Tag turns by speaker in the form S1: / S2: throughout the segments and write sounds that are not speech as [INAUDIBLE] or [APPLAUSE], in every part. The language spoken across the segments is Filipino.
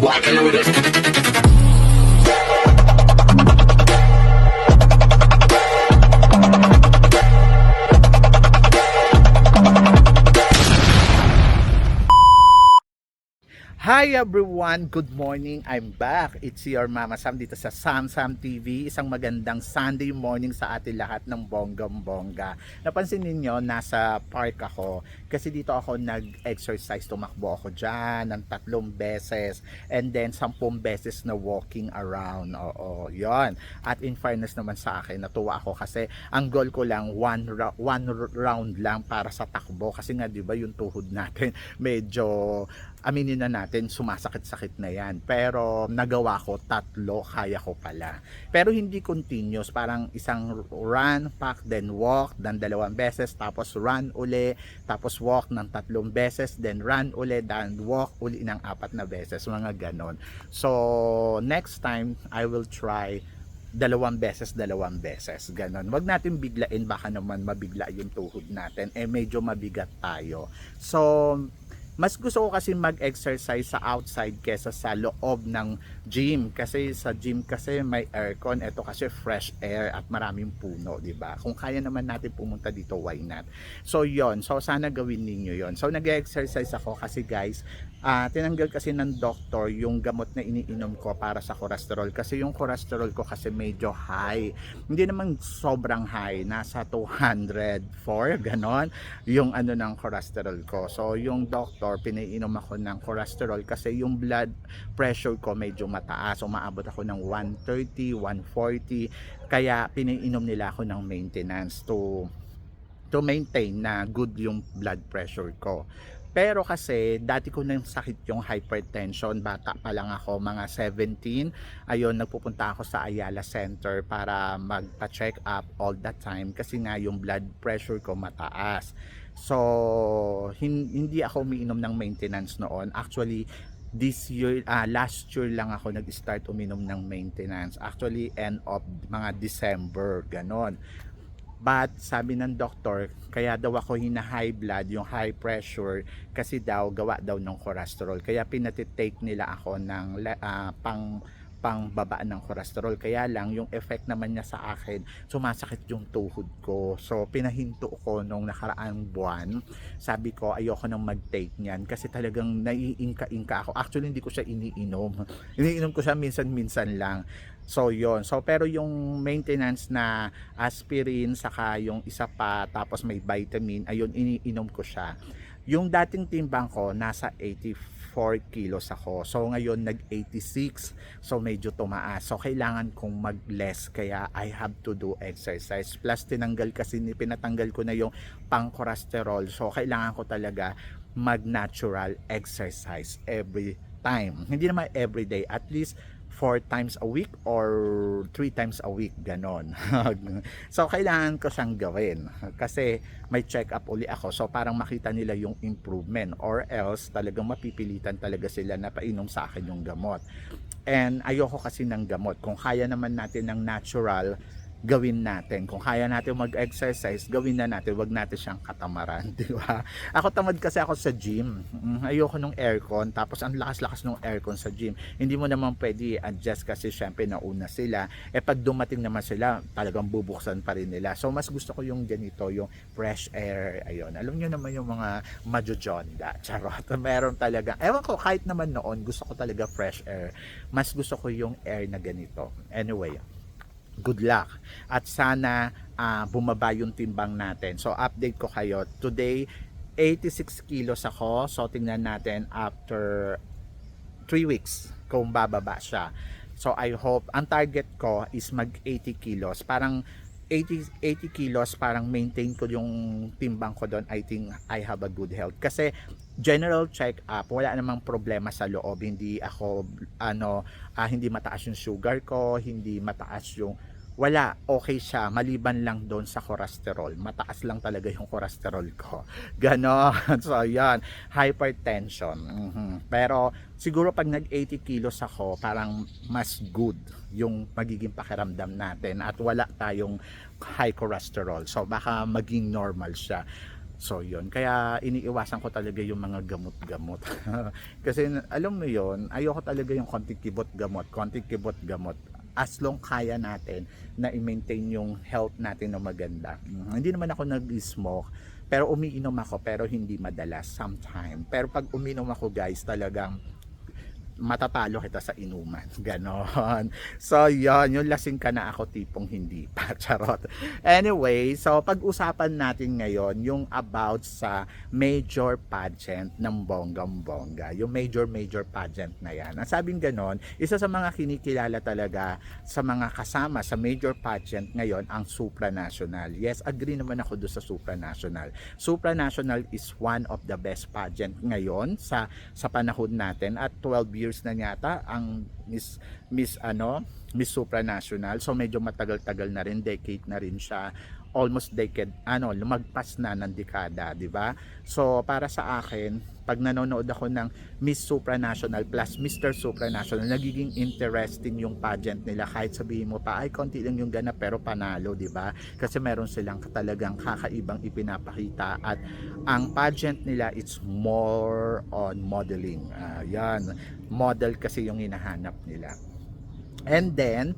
S1: walking with it.
S2: Hi everyone! Good morning! I'm back. It's your Mama Sam dito sa Sam Sam TV. Isang magandang Sunday morning sa atin lahat ng bonggam bongga. Napansin ninyo, nasa park ako kasi dito ako nag-exercise. Tumakbo ako dyan ng tatlong beses and then sampung beses na walking around. Oo, yon. At in fairness naman sa akin, natuwa ako kasi ang goal ko lang one, one round lang para sa takbo kasi nga 'di ba yung tuhod natin [LAUGHS] medyo aminin na natin, sumasakit-sakit na yan. Pero nagawa ko tatlo, kaya ko pala. Pero hindi continuous, parang isang run, pack, then walk, then dalawang beses, tapos run uli, tapos walk ng tatlong beses, then run uli, then walk uli ng apat na beses, mga ganon. So, next time, I will try dalawang beses, dalawang beses. Ganon. Wag natin biglain, baka naman mabigla yung tuhod natin. Eh, medyo mabigat tayo. So, mas gusto ko kasi mag-exercise sa outside kesa sa loob ng gym. Kasi sa gym kasi may aircon. Ito kasi fresh air at maraming puno di ba? Kung kaya naman natin pumunta dito why not? So yon so sana gawin ninyo yon so nag-exercise ako kasi guys ah, tinanggal kasi ng doktor yung gamot na iniinom ko para sa cholesterol. Kasi yung cholesterol ko kasi medyo high. Hindi naman sobrang high. Nasa 204 ganon yung ano ng cholesterol ko. So yung doctor pinainom ako ng cholesterol kasi yung blood pressure ko medyo mataas. Umaabot ako ng 130, 140. Kaya pinainom nila ako ng maintenance to to maintain na good yung blood pressure ko. Pero kasi dati ko nang sakit yung hypertension, bata pa lang ako, mga 17. Ayun, nagpupunta ako sa Ayala Center para magpa-check up all the time kasi nga yung blood pressure ko mataas. So, hin- hindi ako umiinom ng maintenance noon. Actually, this year, ah, last year lang ako nag-start uminom ng maintenance. Actually, end of mga December, ganon. But sabi ng doktor, kaya daw ako hina high blood, yung high pressure kasi daw gawa daw ng cholesterol. Kaya pinatitake nila ako ng ah, pang pang baba ng cholesterol. Kaya lang yung effect naman niya sa akin, sumasakit yung tuhod ko. So pinahinto ko nung nakaraang buwan. Sabi ko ayoko nang mag-take niyan kasi talagang naiingka-ingka ako. Actually hindi ko siya iniinom. Iniinom ko siya minsan-minsan lang. So yon. So pero yung maintenance na aspirin saka yung isa pa tapos may vitamin, ayun iniinom ko siya. Yung dating timbang ko nasa 84 kilos ako. So ngayon nag-86. So medyo tumaas. So kailangan kong mag-less kaya I have to do exercise. Plus tinanggal kasi ni pinatanggal ko na yung pang-cholesterol. So kailangan ko talaga mag-natural exercise every time. Hindi naman every day, at least four times a week or three times a week, ganon. [LAUGHS] so, kailangan ko siyang gawin kasi may check up uli ako. So, parang makita nila yung improvement or else talagang mapipilitan talaga sila na painom sa akin yung gamot. And ayoko kasi ng gamot. Kung kaya naman natin ng natural, gawin natin. Kung kaya natin mag-exercise, gawin na natin. Huwag natin siyang katamaran, [LAUGHS] di ba? Ako tamad kasi ako sa gym. Mm, Ayoko nung aircon, tapos ang lakas-lakas nung aircon sa gym. Hindi mo naman pwede adjust kasi syempre nauna sila. Eh pag dumating naman sila, talagang bubuksan pa rin nila. So mas gusto ko yung ganito, yung fresh air. Ayun. Alam niyo naman yung mga majojonda. [LAUGHS] Charot. Meron talaga. Ewan ko, kahit naman noon, gusto ko talaga fresh air. Mas gusto ko yung air na ganito. Anyway, good luck. At sana ah, bumaba yung timbang natin. So update ko kayo. Today 86 kilos ako. So tingnan natin after 3 weeks kung bababa siya. So I hope ang target ko is mag 80 kilos. Parang 80, 80 kilos parang maintain ko yung timbang ko doon. I think I have a good health. Kasi general check up wala namang problema sa loob. Hindi ako ano ah, hindi mataas yung sugar ko hindi mataas yung wala, okay siya, maliban lang doon sa cholesterol. Mataas lang talaga yung cholesterol ko. [LAUGHS] Ganon. So, yan. Hypertension. Mhm. Pero, siguro pag nag-80 kilos ako, parang mas good yung magiging pakiramdam natin at wala tayong high cholesterol. So, baka maging normal siya So yun, kaya iniiwasan ko talaga yung mga gamot-gamot. [LAUGHS] Kasi alam mo yun, ayoko talaga yung konting kibot-gamot, konting kibot-gamot. As long kaya natin na i-maintain yung health natin na maganda. Mm, Hindi naman ako nag-smoke, pero umiinom ako pero hindi madalas sometime. Pero pag uminom ako guys, talagang matatalo kita sa inuman. [LAUGHS] Ganon. So, yon yung lasing ka na ako tipong hindi pa. [LAUGHS] Charot. Anyway, so pag-usapan natin ngayon yung about sa major pageant ng bonggang-bongga. Yung major, major pageant na yan. Ang sabing ganon, isa sa mga kinikilala talaga sa mga kasama sa major pageant ngayon ang supranational. Yes, agree naman ako doon sa supranational. Supranational is one of the best pageant ngayon sa sa panahon natin at 12 years na yata ang Miss Miss ano Miss Supranational. So medyo matagal-tagal na rin decade na rin siya almost decade ano lumagpas na ng dekada di ba? So para sa akin pag nanonood ako ng Miss Supranational plus Mr. Supranational nagiging interesting yung pageant nila. Kahit sabihin mo pa ay konti lang yung ganap pero panalo di ba? Kasi meron silang talagang kakaibang ipinapakita at ang pageant nila it's more on modeling. Ah, yan model kasi yung hinahanap nila. And then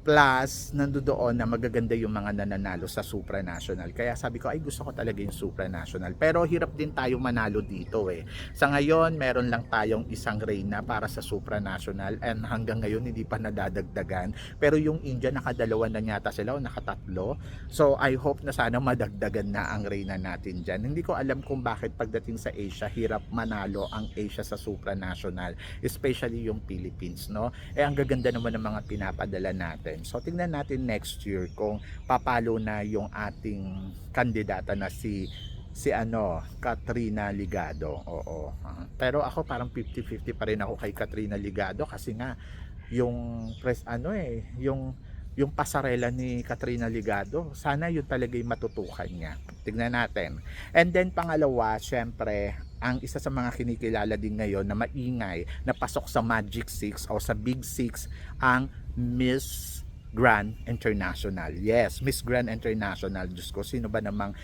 S2: plus nandoon na magaganda yung mga nananalo sa supranational. Kaya sabi ko ay gusto ko talaga yung supranational. Pero hirap din tayo manalo dito eh. Sa ngayon meron lang tayong isang reyna para sa supranational and hanggang ngayon hindi pa nadadagdagan. Pero yung India nakadalawa na yata sila o nakatatlo. So I hope na sana madagdagan na ang reyna natin dyan. Hindi ko alam kung bakit pagdating sa Asia hirap manalo ang Asia sa supranational especially yung Philippines no? Eh ang gaganda naman ng mga pinapadala natin so tingnan natin next year kung papalo na yung ating kandidata na si si ano Katrina Ligado. Oo. Pero ako parang 50-50 pa rin ako kay Katrina Ligado kasi nga yung press ano eh yung yung pasarela ni Katrina Ligado sana yun talaga yung matutukan niya. Tignan natin. And then pangalawa syempre ang isa sa mga kinikilala din ngayon na maingay na pasok sa Magic 6 o sa Big 6 ang Miss Grand International. Yes, Miss Grand International. Diyos ko, sino ba namang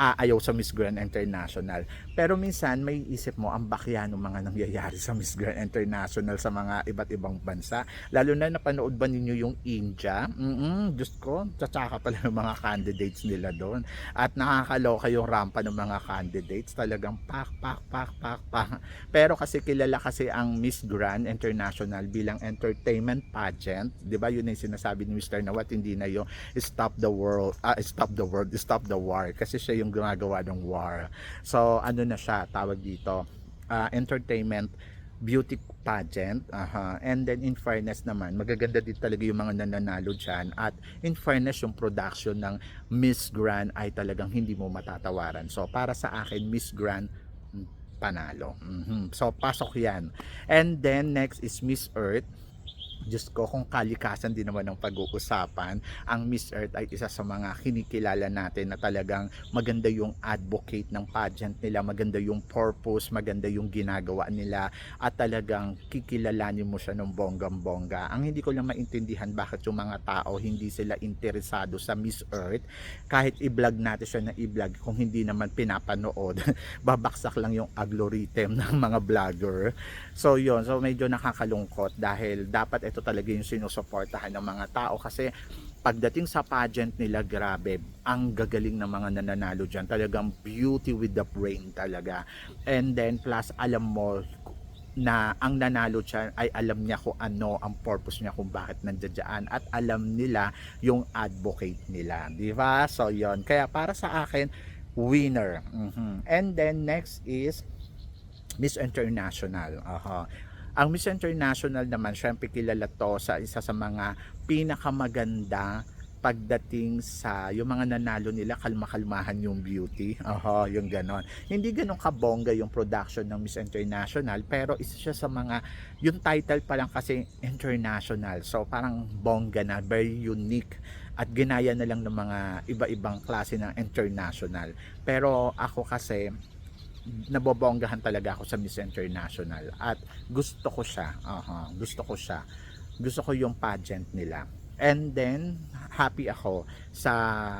S2: aayaw sa Miss Grand International. Pero minsan may isip mo ang bakya ng mga nangyayari sa Miss Grand International sa mga iba't ibang bansa. Lalo na napanood ba ninyo yung India? Mm Diyos ko, tsatsaka pala ng mga candidates nila doon. At nakakaloka yung rampa ng mga candidates. Talagang pak, pak, pak, pak, pak. Pero kasi kilala kasi ang Miss Grand International bilang entertainment pageant. Di ba yun yung sinasabi ni Mr. Nawat, hindi na yung stop the world, ah, stop the world, stop the war. Kasi siya yung gumagawa ng war. So, ano na siya, tawag dito, ah, entertainment beauty pageant. Aha. And then in fairness naman, magaganda din talaga yung mga nananalo dyan. At in fairness, yung production ng Miss Grand ay talagang hindi mo matatawaran. So para sa akin, Miss Grand, mm, panalo. Mhm. So pasok yan. And then next is Miss Earth. Diyos ko, kung kalikasan din naman ng pag-uusapan, ang Miss Earth ay isa sa mga kinikilala natin na talagang maganda yung advocate ng pageant nila, maganda yung purpose, maganda yung ginagawa nila, at talagang kikilalanin mo siya ng bonggam-bongga. Ang hindi ko lang maintindihan bakit yung mga tao hindi sila interesado sa Miss Earth, kahit i-vlog natin siya na i-vlog, kung hindi naman pinapanood, [LAUGHS] babaksak lang yung algorithm [LAUGHS] ng mga vlogger. So yun, so medyo nakakalungkot dahil dapat ito talaga yung sinusuportahan ng mga tao kasi pagdating sa pageant nila, grabe, ang gagaling ng mga nananalo dyan. Talagang beauty with the brain talaga. And then plus alam mo na ang nanalo dyan ay alam niya kung ano ang purpose niya kung bakit nandiyan at alam nila yung advocate nila. Di ba? So yon Kaya para sa akin, winner. Mhm. And then next is Miss International. Aha. Ang Miss International naman, syempre kilala to sa isa sa mga pinakamaganda pagdating sa yung mga nanalo nila kalma-kalmahan yung beauty. [LAUGHS] Aha, yung ganon. Hindi ganon kabongga yung production ng Miss International pero isa siya sa mga yung title pa lang kasi international. So parang bongga na, very unique at ginaya na lang ng mga iba-ibang klase ng international. Pero ako kasi nabobonggahan talaga ako sa Miss International at gusto ko siya. Aha, gusto ko siya. Gusto ko yung pageant nila. And then happy ako sa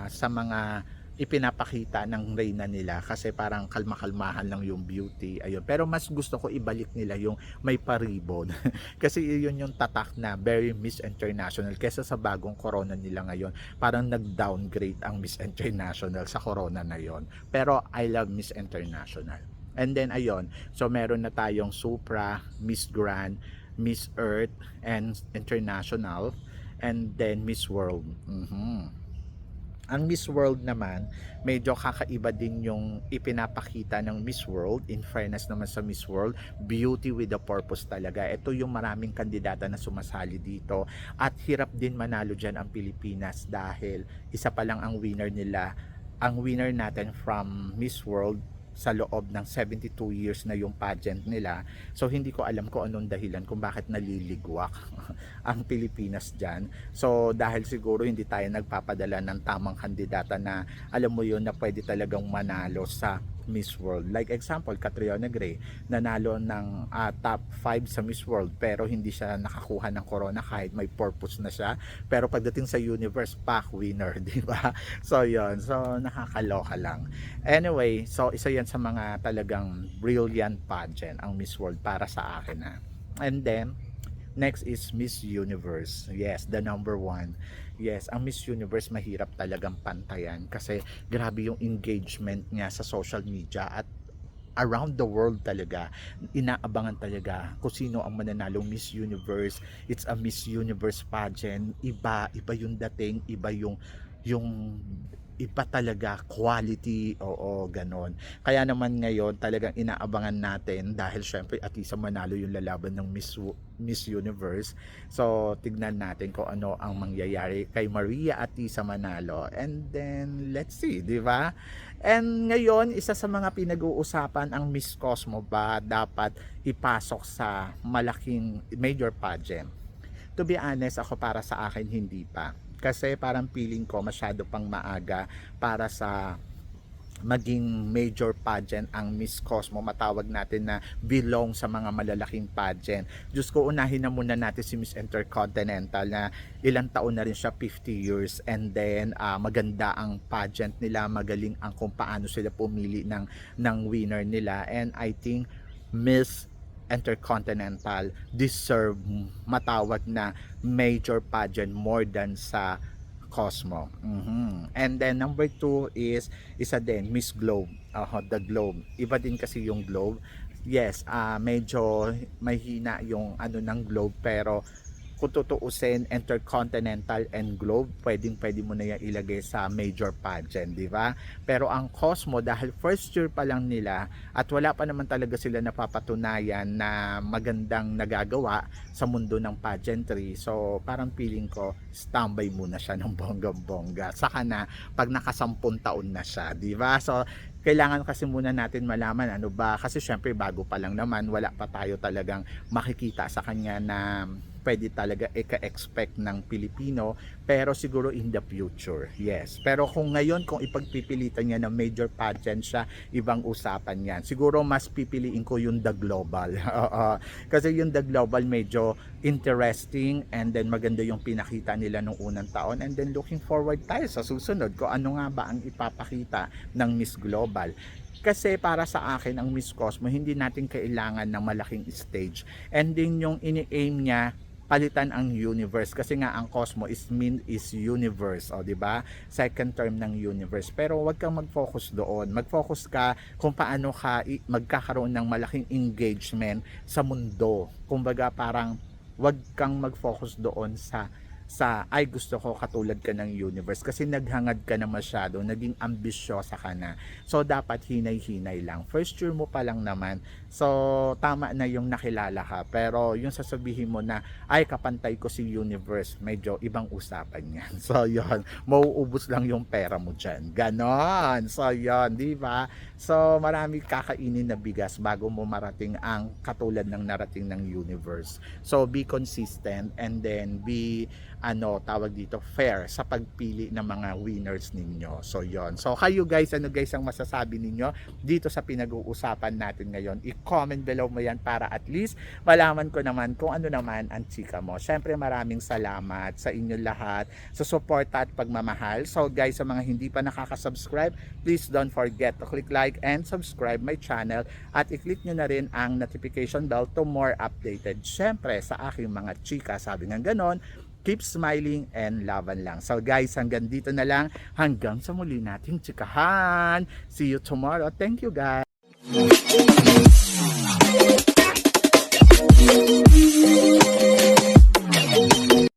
S2: sa mga ipinapakita ng reyna nila kasi parang kalma-kalmahan lang yung beauty ayun. Pero mas gusto ko ibalik nila yung may paribon. [LAUGHS] Kasi yun yung tatak na very Miss International kesa sa bagong corona nila ngayon. Parang nag-downgrade ang Miss International sa corona na yon pero I love Miss International. And then ayun so meron na tayong Supra Miss Grand Miss Earth and International and then Miss World. Mhm. Ang Miss World naman, medyo kakaiba din yung ipinapakita ng Miss World. In fairness naman sa Miss World, beauty with a purpose talaga. Ito yung maraming kandidata na sumasali dito. At hirap din manalo dyan ang Pilipinas dahil isa pa lang ang winner nila. Ang winner natin from Miss World sa loob ng 72 years na yung pageant nila. So hindi ko alam kung anong dahilan kung bakit naliligwak [LAUGHS] ang Pilipinas dyan. So dahil siguro hindi tayo nagpapadala ng tamang kandidata na alam mo yun na pwede talagang manalo sa Miss World. Like example, Catriona Gray, nanalo ng ah, top 5 sa Miss World pero hindi siya nakakuha ng corona kahit may purpose na siya. Pero pagdating sa universe, pack winner, [LAUGHS] di ba? So yun, so nakakaloka lang. Anyway, so isa yan sa mga talagang brilliant pageant ang Miss World para sa akin na. And then, next is Miss Universe. Yes, the number one. Yes, ang Miss Universe mahirap talagang pantayan kasi grabe yung engagement niya sa social media at around the world talaga. Inaabangan talaga kung sino ang mananalong Miss Universe. It's a Miss Universe pageant. Iba iba yung dating iba yung yung iba talaga quality oo ganon kaya naman ngayon talagang inaabangan natin dahil syempre at least manalo yung lalaban ng Miss Miss Universe so tignan natin kung ano ang mangyayari kay Maria Atisa Manalo and then let's see di ba And ngayon, isa sa mga pinag-uusapan ang Miss Cosmo ba dapat ipasok sa malaking major pageant? To be honest, ako para sa akin hindi pa. Kasi parang feeling ko masyado pang maaga para sa maging major pageant ang Miss Cosmo. Matawag natin na belong sa mga malalaking pageant. Diyos ko unahin na muna natin si Miss Intercontinental na ilang taon na rin siya 50 years. And then ah, maganda ang pageant nila. Magaling ang kung paano sila pumili ng, ng winner nila. And I think Miss Intercontinental deserve matawag na major pageant more than sa Cosmo. Mhm. And then number two is isa din Miss Globe. Uh, the Globe. Iba din kasi yung Globe. Yes, ah medyo mahina yung ano ng Globe pero kung tutuusin Intercontinental and Globe, pwedeng pwede mo na yan ilagay sa major pageant, di ba? Pero ang Cosmo, dahil first year pa lang nila at wala pa naman talaga sila napapatunayan na magandang nagagawa sa mundo ng pageantry. So, parang feeling ko, standby muna siya ng bonggang-bongga. Saka na, pag nakasampung taon na siya, di ba? So, kailangan kasi muna natin malaman ano ba kasi syempre bago pa lang naman wala pa tayo talagang makikita sa kanya na pwede talaga ika-expect ng Pilipino pero siguro in the future yes. Pero kung ngayon kung ipagpipilitan niya na major pageant siya ibang usapan yan. Siguro mas pipiliin ko yung the global. [LAUGHS] Oo. kasi yung the global medyo interesting and then maganda yung pinakita nila nung unang taon. And then looking forward tayo sa susunod kung ano nga ba ang ipapakita ng Miss Global. Kasi para sa akin ang Miss Cosmo hindi natin kailangan ng malaking stage. And then yung ini-aim niya palitan ang universe. Kasi nga ang cosmo is mean is universe o di ba? Second term ng universe. Pero wag kang mag-focus doon. Mag-focus ka kung paano ka magkakaroon ng malaking engagement sa mundo. Kumbaga parang wag kang mag-focus doon sa sa ay gusto ko katulad ka ng universe. Kasi naghangad ka na masyado naging ambisyosa ka na. So dapat hinay-hinay lang. First year mo pa lang naman so tama na yung nakilala ka. Pero yung sasabihin mo na ay kapantay ko si universe medyo ibang usapan yan. [LAUGHS] So yon mauubos lang yung pera mo dyan. Ganon. So yon di ba? So marami kakainin na bigas bago mo marating ang katulad ng narating ng universe. So be consistent and then be ano tawag dito fair sa pagpili ng mga winners ninyo. So yon. So kayo guys, ano guys ang masasabi ninyo dito sa pinag-uusapan natin ngayon? I-comment below mo yan para at least malaman ko naman kung ano naman ang chika mo. Syempre maraming salamat sa inyo lahat sa suporta at pagmamahal. So guys, sa mga hindi pa nakaka-subscribe, please don't forget to click like and subscribe my channel at i-click nyo na rin ang notification bell to more updated. Syempre sa aking mga chika, sabi nga ganon, keep smiling and laban lang. So guys, hanggang dito na lang. Hanggang sa muli nating chikahan. See you tomorrow. Thank you guys. Thank you.